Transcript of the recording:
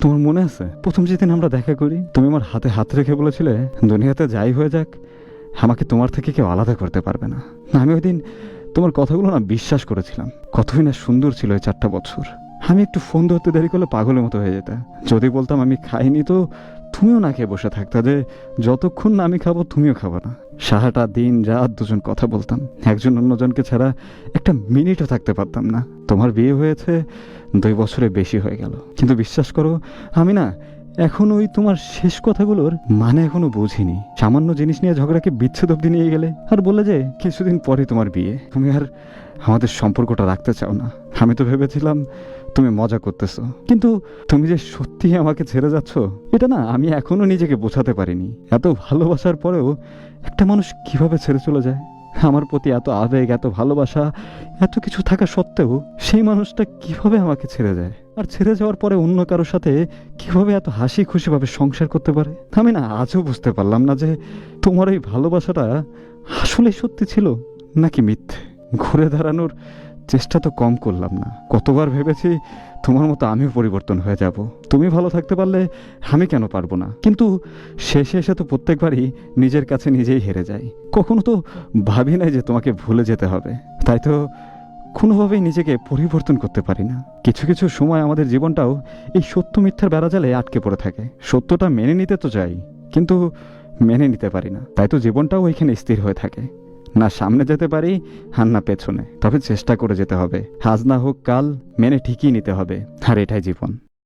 তোমার মনে আছে? প্রথম যেদিন আমরা দেখা করি, তুমি আমার হাতে হাত রেখে বলেছিলে, দুনিয়াতে যাই হয়ে যাক, আমাকে তোমার থেকে কেউ আলাদা করতে পারবে না। আমি ওই দিন তোমার কথাগুলো না বিশ্বাস করেছিলাম। কতই না সুন্দর ছিল এই চারটা বছর। আমি একটু ফোন ধরতে দেরি করলে পাগলের মতো হয়ে যেত যদি বলতাম আমি খাইনি তো তুমিও না খেয়ে বসে থাকতা যে, যতক্ষণ না আমি খাব তুমিও খাব না। সারাটা দিন রাত দুজন কথা বলতাম। একজন অন্যজনকে ছাড়া একটা মিনিটও থাকতে পারতাম না। তোমার বিয়ে হয়েছে, দুই বছরে বেশি হয়ে গেল। কিন্তু বিশ্বাস করো, আমি না এখন ওই তোমার শেষ কথাগুলোর মানে এখনও বুঝিনি। সামান্য জিনিস নিয়ে ঝগড়াকে বিচ্ছেদ অব্দি নিয়ে গেলে আর বললে যে কিছুদিন পরে তোমার বিয়ে। তুমি আর আমাদের সম্পর্কটা রাখতে চাও না। আমি তো ভেবেছিলাম তুমি মজা করতেছো। কিন্তু তুমি যে সত্যি আমাকে ছেড়ে যাচ্ছ, এটা না আমি এখনও নিজেকে বোঝাতে পারিনি। এত ভালোবাসার পরেও একটা মানুষ কীভাবে ছেড়ে চলে যায়? আমার প্রতি এত আবেগ, এত ভালোবাসা, এত কিছু থাকা সত্ত্বেও সেই মানুষটা কীভাবে আমাকে ছেড়ে যায়? আর ছেড়ে যাওয়ার পরে অন্য কারোর সাথে কীভাবে এত হাসি খুশিভাবে সংসার করতে পারে? আমি না আজও বুঝতে পারলাম না যে তোমার এই ভালোবাসাটা আসলে সত্যি ছিল নাকি মিথ্যে। ঘুরে দাঁড়ানোর চেষ্টা তো কম করলাম না। কতবার ভেবেছি তোমার মতো আমিও পরিবর্তন হয়ে যাব। তুমি ভালো থাকতে পারলে আমি কেন পারব না? কিন্তু শেষে এসে তো প্রত্যেকবারই নিজের কাছে নিজেই হেরে যাই। কখনো তো ভাবি নাই যে তোমাকে ভুলে যেতে হবে। তাই তো কোনোভাবেই নিজেকে পরিবর্তন করতে পারি না। কিছু কিছু সময় আমাদের জীবনটাও এই সত্য মিথ্যার বেড়াজালে আটকে পড়ে থাকে। সত্যটা মেনে নিতে তো চাই কিন্তু মেনে নিতে পারি না। তাই তো জীবনটাও ওইখানে স্থির হয়ে থাকে। না সামনে যেতে পারি আর না পেছনে। তবে চেষ্টা করে যেতে হবে। হাজনা হোক কাল, মেনে ঠিকই নিতে হবে। আর এটাই জীবন।